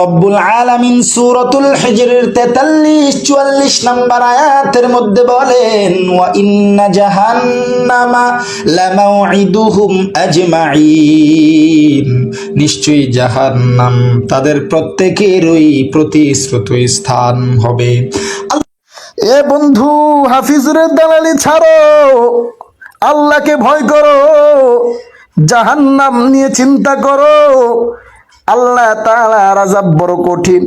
রব্বুল আলামিন সূরাতুল হিজরের 43 44 নম্বর আয়াতের মধ্যে বলেন, ওয়া ইন্না জাহান্নামা লামাউইদুহুম আজমাইন নিশ্চয়ই জাহান্নাম তাদের প্রত্যেকেরই প্রতিশ্রুত স্থান হবে। এ বন্ধু হাফিজুরের দালালি ছাড়ো, আল্লাহকে ভয় করো, জাহান্নাম নিয়ে চিন্তা করো আল্লাহ তালা রাজাব বড় কঠিন।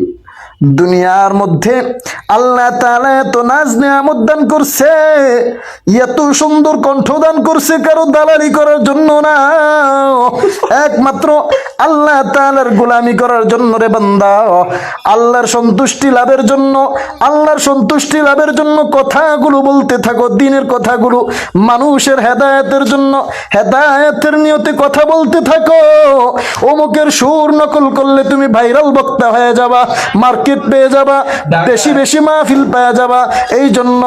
দুনিয়ার মধ্যে আল্লাহ তালা এত নাজ নিয়ামত দান করছে, এত সুন্দর কণ্ঠদান করছে, কারও দালালি করার জন্য না। একমাত্র আল্লাহ তাআলার গোলামি করার জন্য রে বান্দা। আল্লাহর সন্তুষ্টি লাভের জন্য, আল্লাহর সন্তুষ্টি লাভের জন্য কথাগুলো বলতে থাকো, দিনের কথাগুলো, মানুষের হেদায়েতের জন্য, হেদায়েতের নিয়তে কথা বলতে থাকো। অমুকের সুর নকল করলে তুমি ভাইরাল বক্তা হয়ে যাবা, মার্কেট পেয়ে যাবা, বেশি বেশি মাহফিল পেয়ে যাবা। এই জন্য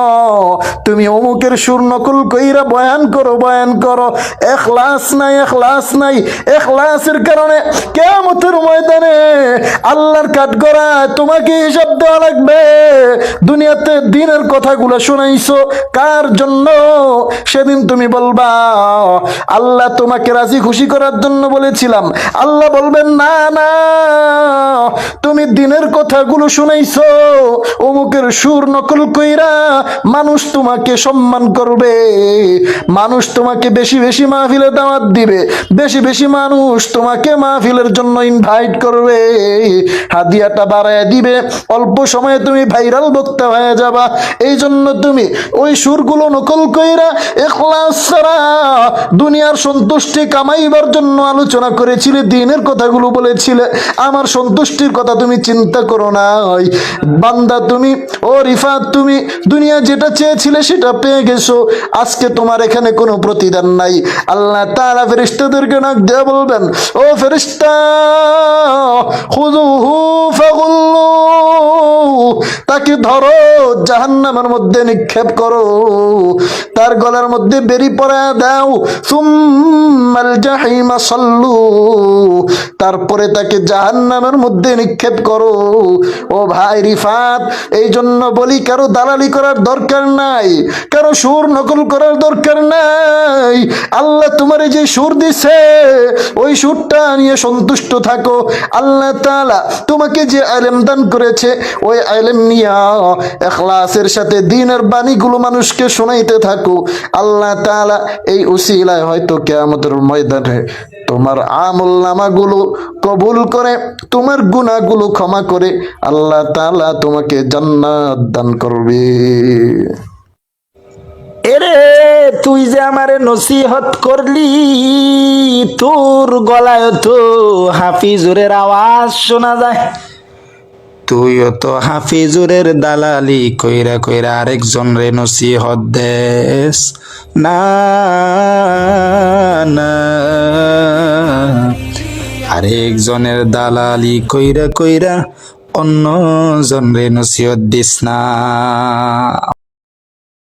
তুমি অমুকের সুর নকল কইরা বয়ান করো বয়ান করো। এখলাস নাই এখলাস নাই এখলাসের কারণে কেমতের ময়দানে আল্লাহর কাঠগড়ায় তোমাকে হিসাব দেওয়া লাগবে। দুনিয়াতে দিনের কথাগুলো শুনাইছো, কার জন্য? সেদিন তুমি বলবা, আল্লাহ তোমাকে রাজি খুশি করার জন্য বলেছিলাম। আল্লাহ বলবেন, না না। তুমি দিনের কথাগুলো শুনাইছো, অমুকের সুর নকল কইরা মানুষ তোমাকে সম্মান করবে, মানুষ তোমাকে বেশি বেশি মাহফিলে দাওয়াত দিবে, বেশি বেশি মানুষ তোমাকে মাহফিলের জন্য ইনভাইট করবে। হাদিয়াটা বাড়ায় দিবে, অল্প সময়ে তুমি ভাইরাল বক্তা হয়ে যাবা। এই জন্য তুমি ওই সুরগুলো নকল কইরা এখলাস ছাড়া দুনিয়ার সন্তুষ্টি কামাইবার জন্য আলোচনা করেছিলে, দিনের কথাগুলো বলেছিলে। আমার সন্তুষ্টির কথা তুমি চিন্তা করো না বান্দা তুমি, ও রিফাত তুমি, দুনিয়া যেটা চেয়েছিলে সেটা পেয়ে গেছো। আজকে তোমার এখানে কোনো প্রতিদান নাই। আল্লাহ তাআলা ফেরেশতাদেরকে নাক দেওয়া বলবেন, ও ফেরেশতা খুজুহু তাকে ধরো, জাহান্নামের মধ্যে নিক্ষেপ করো, তার গলার মধ্যে বেরি পড়া দাও, সুম্মাল জাহিমা সাল্লু, তারপরে তাকে জাহান্নামের মধ্যে নিক্ষেপ করো। ও ভাই রিফাত এই জন্য বলি কারও দালালি করার দরকার নাই, কারও সুর নকল করার দরকার নাই। আল্লাহ তোমার যে সুর দিছে, ওই সুরটা নিয়ে সন্তুষ্ট থাকো। আল্লাহ তাআলা তোমাকে যে আলেম দান করেছে, ওই আলেম নিয়া এখলাসের সাথে দিনের বাণীগুলো মানুষকে শোনাইতে থাকো। আল্লাহ তাআলা এই উসিলায় হয়তো কেয়ামতের ময়দানে তোমার আমল নামাগুলো কবুল করে, তোমার গুণাগুলো ক্ষমা করে, আল্লাহ তাআলা তোমাকে জান্নাত দান করবে। এরে, তুই যে আমারে নসিহত করলি, তোর গলায় তো হাফিজুরের আওয়াজ শোনা যায়। তুইও তো হাফিজুরের দালালি কইরা কইরা আরেকজন রে নসিহত দেশ না না। আরেকজনের দালালি কইরা কইরা অন্য জন রে নসিহত দিস না।